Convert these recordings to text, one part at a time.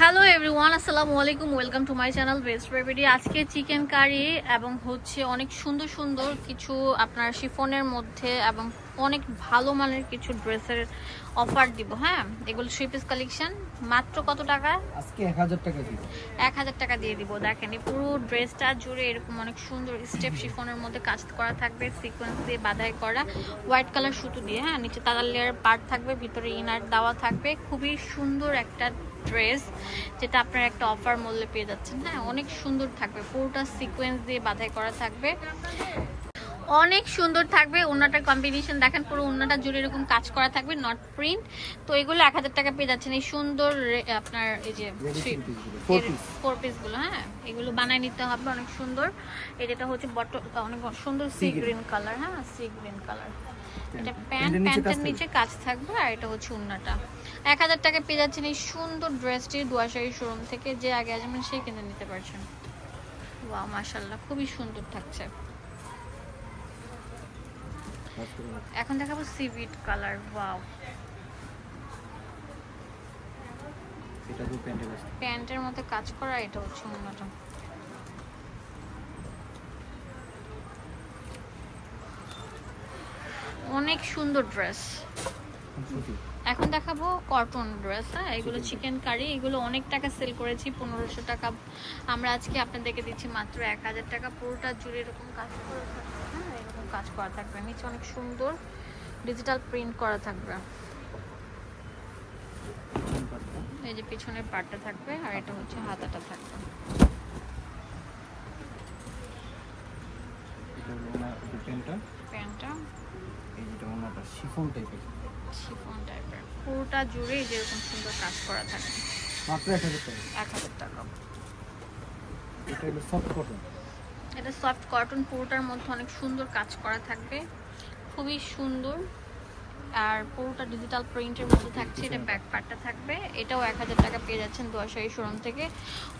Hello everyone আসসালামু আলাইকুম welcome to my channel best বেবিডি আজকে চিকেন কারি এবং হচ্ছে অনেক সুন্দর সুন্দর কিছু আপনার শিফনের মধ্যে এবং অনেক ভালো মানের কিছু ড্রেসের অফার দিব হ্যাঁ? এগুলো থ্রি পিস কালেকশন মাত্র কত টাকা? আজকে এক হাজার টাকা দিব। এক হাজার টাকা দিয়ে দিব দেখেন এই পুরো ড্রেসটা জুড়ে এরকম অনেক সুন্দর স্টেপ শিফনের মধ্যে কাজ করা থাকবে সিকোয়েন্স দিয়ে বাধাই করা হোয়াইট কালার সুতো দিয়ে হ্যাঁ? নিচে তালার লেয়ার পার্ট থাকবে ভিতরে ইনার দেওয়া থাকবে খুবই সুন্দর একটা ড্রেস যেটা আপনার একটা অফার মূল্যে পেয়ে যাচ্ছেন হ্যাঁ? অনেক সুন্দর থাকবে পুরোটা সিকোয়েন্স দিয়ে বাধাই করা থাকবে। অনেক সুন্দর থাকবে। ওনাটার কম্বিনেশন দেখেন পুরো ওনাটা জুড়ে এরকম কাজ করা থাকবে নট প্রিন্ট তো এগুলো এক হাজার টাকা পেয়ে যাচ্ছেন। এই সুন্দর আপনার এই যে। ফোর পিসগুলো হ্যাঁ? এগুলো বানায় নিতে হবে অনেক সুন্দর। এই যেটা হচ্ছে বট অনেক সুন্দর সি গ্রিন কালার হ্যাঁ? সি গ্রিন কালার এটা প্যান্ট। প্যান্ট প্যান্টের নিচে কাজ থাকবে। নিচে কাজ থাকবে আর এটা হচ্ছে উন্নাটা এক হাজার টাকা পেয়ে যাচ্ছেন এই সুন্দর ড্রেসটি দুয়াশাড়ি শোরুম থেকে। যে আগে আসবেন সেই কিনে নিতে পারছেন। ওয়া মাশাল্লাহ খুবই সুন্দর থাকছে। এখন দেখাবো সিভিট কালার ওয়াও এটা তো প্যান্টের প্যান্টের মধ্যে কাজ করা এটা হচ্ছে উন্নাটা অনেক সুন্দর ড্রেস এখন দেখাবো কটন ড্রেস হ্যাঁ? এগুলো চিকেন কারি এগুলো অনেক টাকা সেল করেছি পনেরোশো টাকা। আমরা আজকে আপনাদেরকে দিচ্ছি মাত্র এক হাজার টাকা পুরোটা জুড়ে এরকম কাজ করা হ্যাঁ? কাজ করা থাকবে। নিচে অনেক সুন্দর ডিজিটাল প্রিন্ট করা থাকবে। এই যে পিছনের পার্টটা থাকবে আর এটা হচ্ছে হাতাটা থাকবে। প্যান্টটা টাইপের শিফন টাইপের পুরোটা জুড়ে যেরকম সুন্দর কাজ করা থাকে মাত্র এক হাজার টাকা। এক হাজার টাকা। এটা হলো সফট কটন এটা সফট কটন পুরোটার মধ্যে অনেক সুন্দর কাজ করা থাকবে। খুবই সুন্দর। আর পুরোটা ডিজিটাল প্রিন্টের মধ্যে থাকছে এটা ব্যাক পার্টটা থাকবে। এটাও এক হাজার টাকা পেয়ে যাচ্ছেন দোয়াশাহী শোরুম থেকে।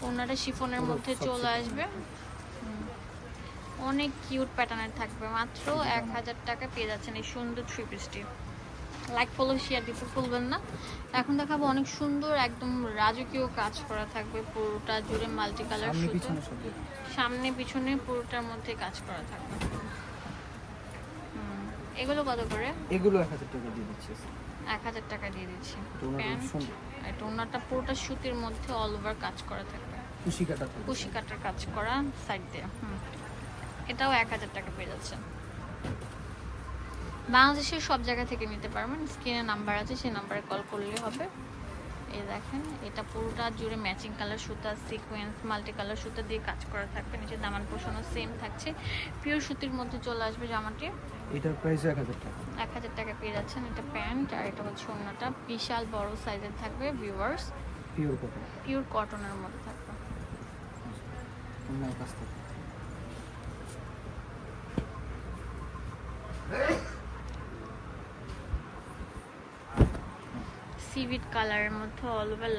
ওনাটা শিফনের মধ্যে চলে আসবে। অনেক কিউট প্যাটার্নের থাকবে। মাত্র এক হাজার টাকা পেয়ে যাচ্ছেন এই সুন্দর থ্রি পিসটি লাইক ফলো শেয়ার দিতে ভুলবেন না। এখন দেখাবো অনেক সুন্দর একদম রাজকীয় কাজ করা থাকবে পুরোটা জুড়ে মাল্টি কালার সুতো। সামনে পিছনে পুরোটার মধ্যে কাজ করা থাকবে। এগুলো কত করে? এগুলো এক হাজার টাকা দিয়ে দিচ্ছে। এক হাজার টাকা দিয়ে দিচ্ছি। প্যান্ট এটা ওনারটা পুরোটা সুতির মধ্যে অল ওভার কাজ করা থাকবে। কুশি কাটা কুশি কাটার কাজ করা সাইড দিয়ে হুম। এটাও এক হাজার টাকা পেয়ে যাচ্ছে। বাংলাদেশের সব জায়গা থেকে নিতে পারবেন। স্ক্রিনে নাম্বার আছে সেই নাম্বারে কল করলে হবে। এই দেখেন এটা পুরোটা জুড়ে ম্যাচিং কালার সুতা সিকোয়েন্স মাল্টি কালার সুতা দিয়ে কাজ করা থাকবে। নিচে দামান পোষানো সেম থাকছে। পিওর সুতির মধ্যে চলে আসবে জামাটি। এটার প্রাইস এক হাজার টাকা। এক হাজার টাকা পেয়ে যাচ্ছেন এটা প্যান্ট আর এটা হচ্ছে অন্যটা বিশাল বড় সাইজের থাকবে ভিউয়ার্স পিওর কটন পিওর কটনের মধ্যে থাকবে। অন্যায় কাজ থাকে। সিভিট কালারের মধ্যে অল ওভার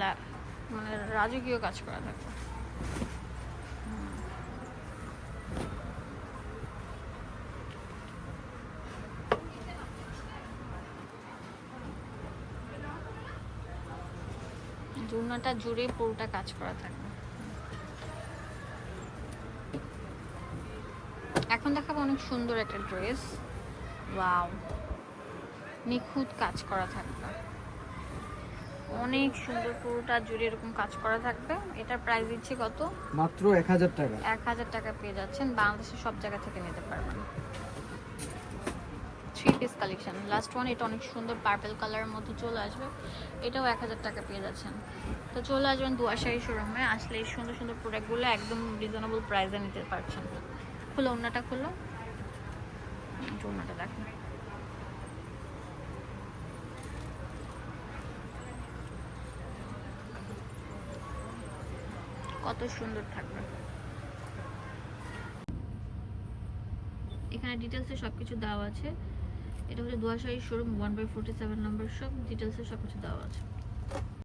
মানে রাজকীয় কাজ করা থাকবে জুনাটা জুড়ে পুরোটা কাজ করা থাকবে এখন দেখাবো অনেক সুন্দর একটা ড্রেস নিখুঁত কাজ করা থাকবে। অনেক সুন্দর পুরোটা জুড়ে এরকম কাজ করা থাকবে। এটার প্রাইস দিচ্ছি কত? মাত্র এক হাজার টাকা। এক হাজার টাকা পেয়ে যাচ্ছেন। বাংলাদেশের সব জায়গা থেকে নিতে পারবেন। Three piece collection last one এটা অনেক সুন্দর পার্পল কালারের মধ্যে চলে আসবে। এটাও এক হাজার টাকা পেয়ে যাচ্ছেন। তো চলে আসবেন দুয়াশাহী শোরুমে আসলে এই সুন্দর সুন্দর প্রোডাক্টগুলো একদম রিজনেবল প্রাইসে নিতে পারছেন। খুলো অন্যটা খুলো। অন্যটা দেখেন। কত সুন্দর থাকবে। এখানে ডিটেলসে সব কিছু দেওয়া আছে। এটা হচ্ছে দুয়াশাহী showroom one by forty seven number সব ডিটেলসে সব কিছু দেওয়া আছে।